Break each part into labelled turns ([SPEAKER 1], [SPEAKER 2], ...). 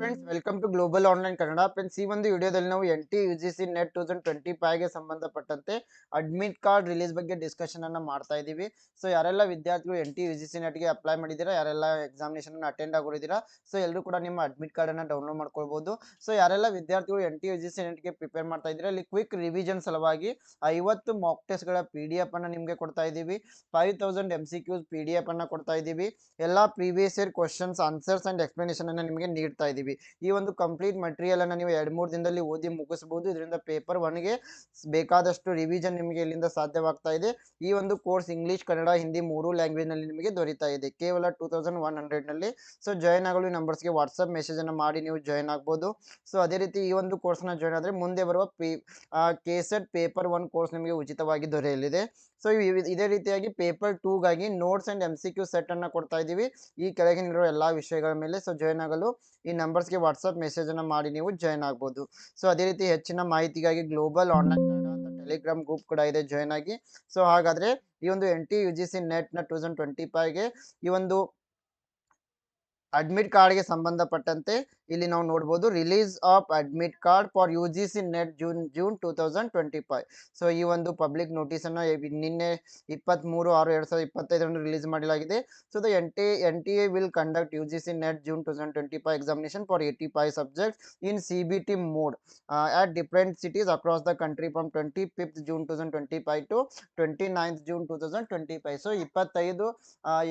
[SPEAKER 1] Friends welcome to global online Kannada friends ಈ ಒಂದು ವಿಡಿಯೋದಲ್ಲಿ ನಾವು N T U G C net two thousand twenty ಫೈವ್ಗೆ ಸಂಬಂಧಪಟ್ಟಂತೆ admit card release ಬಗ್ಗೆ discussion ಅನ್ನ ಮಾಡ್ತಾ ಇದ್ದೀವಿ. ಸೊ ಯಾರೆಲ್ಲ ವಿದ್ಯಾರ್ಥಿಗಳು N T U G C ನೆಟ್ಗೆ apply ಮಾಡಿದ್ದೀರಾ ಯಾರೆಲ್ಲ ಎಕ್ಸಾಮಿನೇಷನ್ ಅಟೆಂಡ್ ಆಗಿರೋದಿರಾ ಸೊ ಎಲ್ಲರೂ ಕೂಡ ನಿಮ್ಮ ಅಡ್ಮಿಟ್ ಕಾರ್ಡ್ ಅನ್ನ ಡೌನ್ಲೋಡ್ ಮಾಡ್ಕೊಳ್ಬಹುದು ಸೊ ಯಾರೆಲ್ಲ ವಿದ್ಯಾರ್ಥಿಗಳು N T U G C ನೆಟ್ಗೆ prepare ಮಾಡ್ತಾ ಇದ್ದೀರಾ ಇಲ್ಲಿ ಕ್ವಿಕ್ ರಿವಿಷನ್ ಸಲುವಾಗಿ ಐವತ್ತು ಮಾಕ್ ಟೆಸ್ಟ್ಗಳ ಪಿ ಡಿ ಎಫ್ ಅನ್ನ ನಿಮಗೆ ಕೊಡ್ತಾ ಇದ್ದೀವಿ. Five thousand M C Qs P D F ಅನ್ನ ಕೊಡ್ತಾ ಇದ್ದೀವಿ. ಎಲ್ಲ previous year questions answers and explanation ಅನ್ನ ನಿಮಗೆ ನೀಡ್ತಾ ಇದ್ದೀವಿ. ಈ ಒಂದು ಕಂಪ್ಲೀಟ್ ಮಟೀರಿಯಲ್ ಅನ್ನ ನೀವು ಎರಡು, ಮೂರು ದಿನದಲ್ಲಿ ಓದಿ ಮುಗಿಸಬಹುದು ಇದರಿಂದ ಪೇಪರ್ ಒನ್ಗೆ ಬೇಕಾದಷ್ಟು ರಿವಿಷನ್ ನಿಮಗೆ ಇಲ್ಲಿಂದ ಸಾಧ್ಯವಾಗ್ತಾ ಇದೆ. ಈ ಒಂದು ಕೋರ್ಸ್ ಇಂಗ್ಲಿಷ್ ಕನ್ನಡ ಹಿಂದಿ ಮೂರು ಲ್ಯಾಂಗ್ವೇಜ್ನಲ್ಲಿ ನಿಮಗೆ ದೊರೀತಾ ಇದೆ. ಕೇವಲ ಟೂ ತೌಸಂಡ್ ಒನ್ ಹಂಡ್ರೆಡ್ನಲ್ಲಿ. ಸೊ ಜಾಯ್ನ್ ಆಗಲು ಈ ನಂಬರ್ಸ್ಗೆ ವಾಟ್ಸ್ಆಪ್ ಮೆಸೇಜ್ ಅನ್ನ ಮಾಡಿ ನೀವು ಜಾಯ್ನ್ ಆಗ್ಬೋದು. ಸೊ ಅದೇ ರೀತಿ ಈ ಒಂದು ಕೋರ್ಸ್ನ ಜಾಯ್ನ್ ಆದರೆ ಮುಂದೆ ಬರುವ P KSET paper one course ನಿಮಗೆ ಉಚಿತವಾಗಿ ದೊರೆಯಲಿದೆ. ಸೊ ಇದೇ ರೀತಿಯಾಗಿ paper ಟೂಗಾಗಿ notes and M C Q set ಅನ್ನ ಕೊಡ್ತಾ ಇದ್ದೀವಿ. ಈ ಕೆಳಗಿನಿರುವ ಎಲ್ಲಾ ವಿಷಯಗಳ ಮೇಲೆ. ಸೊ ಜಾಯ್ನ್ ಆಗಲು ಈ ನಂಬರ್ಸ್ಗೆ ವಾಟ್ಸಪ್ ಮೆಸೇಜ್ ಅನ್ನ ಮಾಡಿ ನೀವು ಜಾಯ್ನ್ ಆಗ್ಬೋದು. ಸೊ ಅದೇ ರೀತಿ ಹೆಚ್ಚಿನ ಮಾಹಿತಿಗಾಗಿ ಗ್ಲೋಬಲ್ ಆನ್ಲೈನ್ ಟೆಲಿಗ್ರಾಮ್ ಗ್ರೂಪ್ ಕೂಡ ಇದೆ ಜಾಯ್ನ್ ಆಗಿ. ಸೊ ಹಾಗಾದ್ರೆ ಈ ಒಂದು N T U G C ನೆಟ್ನ two thousand twenty ಫೈವ್ಗೆ ಈ ಒಂದು ಅಡ್ಮಿಟ್ ಕಾರ್ಡ್ಗೆ ಸಂಬಂಧಪಟ್ಟಂತೆ ಇಲ್ಲಿ ನಾವು ನೋಡ್ಬೋದು release of admit card for U G C net June June two thousand twenty five so ಈ ಒಂದು ಪಬ್ಲಿಕ್ ನೋಟಿಸನ್ನು ನಿನ್ನೆ ಇಪ್ಪತ್ತ್ಮೂರು ಆರು ಎರಡು ಸಾವಿರದ ಇಪ್ಪತ್ತೈದರಂದು ರಿಲೀಸ್ ಮಾಡಲಾಗಿದೆ. So the N T N T A will conduct U G C net June two thousand twenty five examination for eighty five subject in C B T mode at different cities across the country from twenty fifth June two thousand twenty five to twenty ninth June two thousand twenty five so ಇಪ್ಪತ್ತೈದು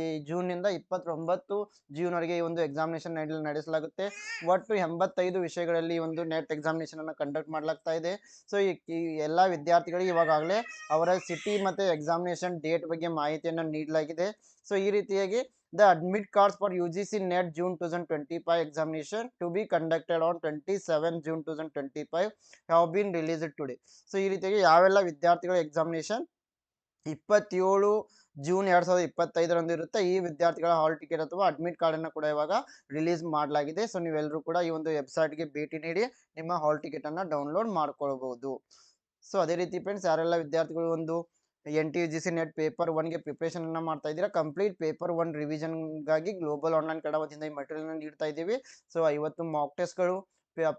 [SPEAKER 1] ಈ ಜೂನಿಂದ ಇಪ್ಪತ್ತೊಂಬತ್ತು ಜೂನ್ವರೆಗೆ ಈ ಒಂದು examination ನಡೆಸಲಾಗುತ್ತೆ. ಒಟ್ಟು ಎಂಬತ್ತೈದು ವಿಷಯಗಳಲ್ಲಿ ಒಂದು net examination ಅನ್ನು ಕಂಡಕ್ಟ್ ಮಾಡಲಾಗ್ತಾ ಇದೆ. ಸೊ ಈ ಈ ಎಲ್ಲ ವಿದ್ಯಾರ್ಥಿಗಳಿಗೆ ಇವಾಗಲೇ ಅವರ ಸಿಟಿ ಮತ್ತು ಎಕ್ಸಾಮಿನೇಷನ್ ಡೇಟ್ ಬಗ್ಗೆ ಮಾಹಿತಿಯನ್ನು ನೀಡಲಾಗಿದೆ. ಸೊ ಈ ರೀತಿಯಾಗಿ the admit cards for U G C net June two thousand twenty five examination to be conducted on twenty seven June two thousand twenty five have been released today so ಈ ರೀತಿಯಾಗಿ ಯಾವೆಲ್ಲ ವಿದ್ಯಾರ್ಥಿಗಳ examination ಇಪ್ಪತ್ತೇಳು June ಎರಡ್ ಸಾವಿರದ ಇಪ್ಪತ್ತೈದರಂದು ಇರುತ್ತೆ. ಈ ವಿದ್ಯಾರ್ಥಿಗಳ ಹಾಲ್ ಟಿಕೆಟ್ ಅಥವಾ ಅಡ್ಮಿಟ್ ಕಾರ್ಡ್ ಅನ್ನು ಕೂಡ ಇವಾಗ ರಿಲೀಸ್ ಮಾಡಲಾಗಿದೆ. ಸೊ ನೀವೆಲ್ಲರೂ ಕೂಡ ಈ ಒಂದು ವೆಬ್ಸೈಟ್ಗೆ ಭೇಟಿ ನೀಡಿ ನಿಮ್ಮ ಹಾಲ್ ಟಿಕೆಟ್ ಅನ್ನ ಡೌನ್ಲೋಡ್ ಮಾಡ್ಕೊಳ್ಬಹುದು ಸೊ, ಅದೇ ರೀತಿ ಫ್ರೆಂಡ್ಸ್, ಯಾರೆಲ್ಲ ವಿದ್ಯಾರ್ಥಿಗಳು ಒಂದು N T G C net paper ಒನ್ಗೆ preparation ಅನ್ನ ಮಾಡ್ತಾ ಇದ್ದೀರಾ, ಕಂಪ್ಲೀಟ್ ಪೇಪರ್ ಒನ್ ರಿವಿಷನ್ಗಾಗಿ ಗ್ಲೋಬಲ್ ಆನ್ಲೈನ್ ಕನ್ನಡ ವತಿಯಿಂದ ಈ ಮಟೀರಿಯಲ್ ನೀಡ್ತಾ ಇದ್ದೀವಿ. ಸೊ, ಐವತ್ತು mock ಟೆಸ್ಟ್ಗಳು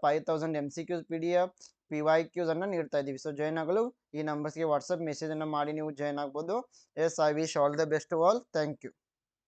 [SPEAKER 1] five thousand M C Qs P D F P Y Qs ಅನ್ನ ನೀಡ್ತಾ ಇದ್ದೀವಿ ಸೊ ಜಾಯ್ನ್ ಆಗಲು ಈ ನಂಬರ್ಸ್ಗೆ ವಾಟ್ಸಪ್ ಮೆಸೇಜ್ ಅನ್ನ ಮಾಡಿ ನೀವು ಜಾಯ್ನ್ ಆಗ್ಬೋದು. Yes I wish all the best all thank you